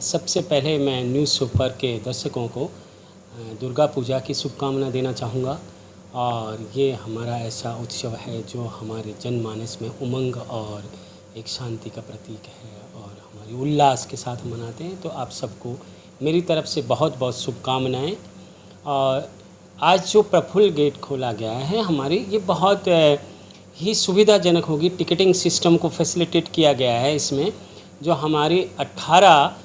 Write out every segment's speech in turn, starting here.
सबसे पहले मैं न्यूज़ सुपर के दर्शकों को दुर्गा पूजा की शुभकामना देना चाहूँगा। और ये हमारा ऐसा उत्सव है जो हमारे जनमानस में उमंग और एक शांति का प्रतीक है और हमारी उल्लास के साथ मनाते हैं। तो आप सबको मेरी तरफ़ से बहुत बहुत शुभकामनाएँ। और आज जो प्रफुल्ल गेट खोला गया है, हमारी ये बहुत ही सुविधाजनक होगी। टिकटिंग सिस्टम को फैसिलिटेट किया गया है इसमें, जो हमारी 18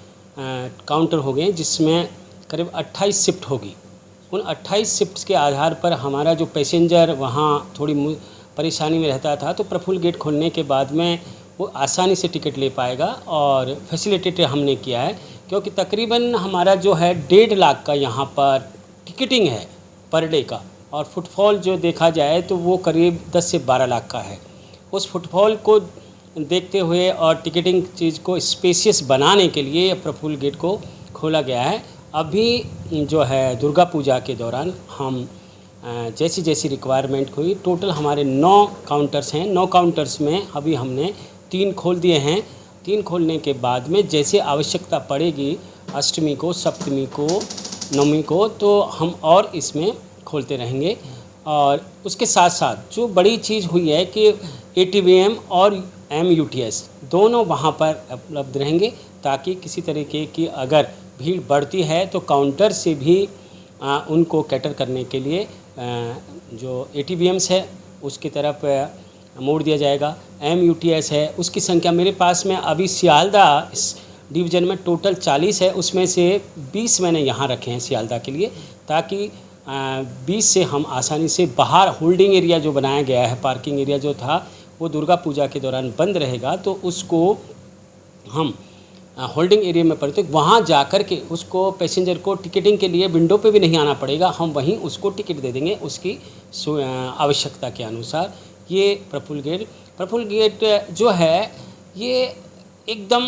काउंटर हो गए, जिसमें करीब 28 शिफ्ट होगी। उन 28 शिफ्ट के आधार पर हमारा जो पैसेंजर वहाँ थोड़ी परेशानी में रहता था तो प्रफुल्ल गेट खोलने के बाद में वो आसानी से टिकट ले पाएगा और फैसिलिटेट हमने किया है, क्योंकि तकरीबन हमारा जो है डेढ़ लाख का यहाँ पर टिकटिंग है पर डे का, और फुटफॉल जो देखा जाए तो वो करीब 10 से 12 लाख का है। उस फुटफॉल को देखते हुए और टिकटिंग चीज़ को स्पेसियस बनाने के लिए प्रफुल्ल गेट को खोला गया है। अभी जो है दुर्गा पूजा के दौरान हम जैसी जैसी रिक्वायरमेंट हुई टोटल हमारे नौ काउंटर्स हैं। नौ काउंटर्स में अभी हमने तीन खोल दिए हैं। तीन खोलने के बाद में जैसे आवश्यकता पड़ेगी अष्टमी को, सप्तमी को, नवमी को तो हम और इसमें खोलते रहेंगे। और उसके साथ साथ जो बड़ी चीज़ हुई है कि ए और एम यू टी एस दोनों वहाँ पर उपलब्ध रहेंगे ताकि किसी तरीके की अगर भीड़ बढ़ती है तो काउंटर से भी आ, उनको कैटर करने के लिए आ, जो ए टी है उसकी तरफ़ मोड़ दिया जाएगा। एम यू टी एस है उसकी संख्या मेरे पास में अभी सियालदा इस डिवीज़न में टोटल 40 है उसमें से 20 मैंने यहाँ रखे हैं सियालदा के लिए ताकि 20 से हम आसानी से बाहर होल्डिंग एरिया जो बनाया गया है पार्किंग एरिया जो था वो दुर्गा पूजा के दौरान बंद रहेगा तो उसको हम होल्डिंग एरिया में पड़ते, वहाँ जा कर के उसको पैसेंजर को टिकटिंग के लिए विंडो पे भी नहीं आना पड़ेगा, हम वहीं उसको टिकट दे देंगे उसकी आवश्यकता के अनुसार। ये प्रफुल गेट प्रफुल गेट जो है, ये एकदम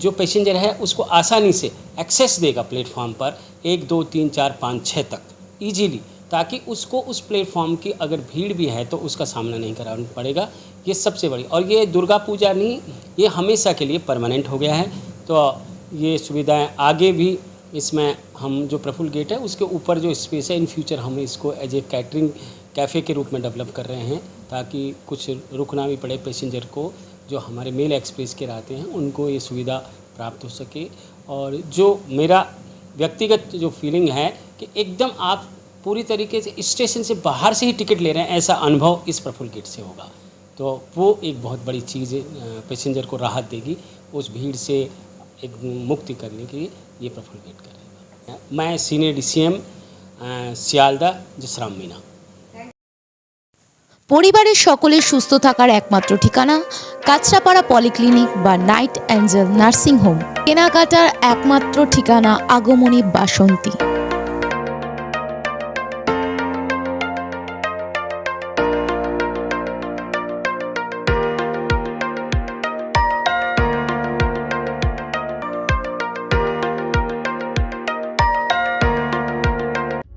जो पैसेंजर है, उसको आसानी से एक्सेस देगा प्लेटफॉर्म पर एक, दो, तीन, चार, पाँच, छः तक, इजीली। ताकि उसको उस प्लेटफॉर्म की अगर भीड़ भी है तो उसका सामना नहीं कराना पड़ेगा। ये सबसे बड़ी और ये दुर्गा पूजा नहीं, ये हमेशा के लिए परमानेंट हो गया है। तो ये सुविधाएँ आगे भी इसमें हम जो प्रफुल्ल गेट है, उसके ऊपर जो स्पेस है, इन फ्यूचर हम इसको एज ए कैटरिंग कैफ़े के रूप में डेवलप कर रहे हैं ताकि कुछ रुकना भी पड़े पैसेंजर को, जो हमारे मेल एक्सप्रेस के रहते हैं, उनको ये सुविधा प्राप्त हो सके। और जो मेरा व्यक्तिगत जो फीलिंग है कि एकदम आप पूरी तरीके से स्टेशन से बाहर से ही टिकट ले रहे हैं ऐसा अनुभव इस प्रफुल्ल गेट से होगा तो वो एक बहुत बड़ी चीज़ पैसेंजर को राहत देगी उस भीड़ से एक मुक्ति करने के लिए ये प्रफुल्ल गेट करेगा मैं senior D C M Sealdah Jasram Meena পরিবারের সকলের সুস্থ থাকার একমাত্র ঠিকানা কাছড়াপাড়া পলিক্লিনিক বা নাইট অ্যাঞ্জেল নার্সিং হোম কেনাকাটার একমাত্র ঠিকানা আগমনী বাসন্তী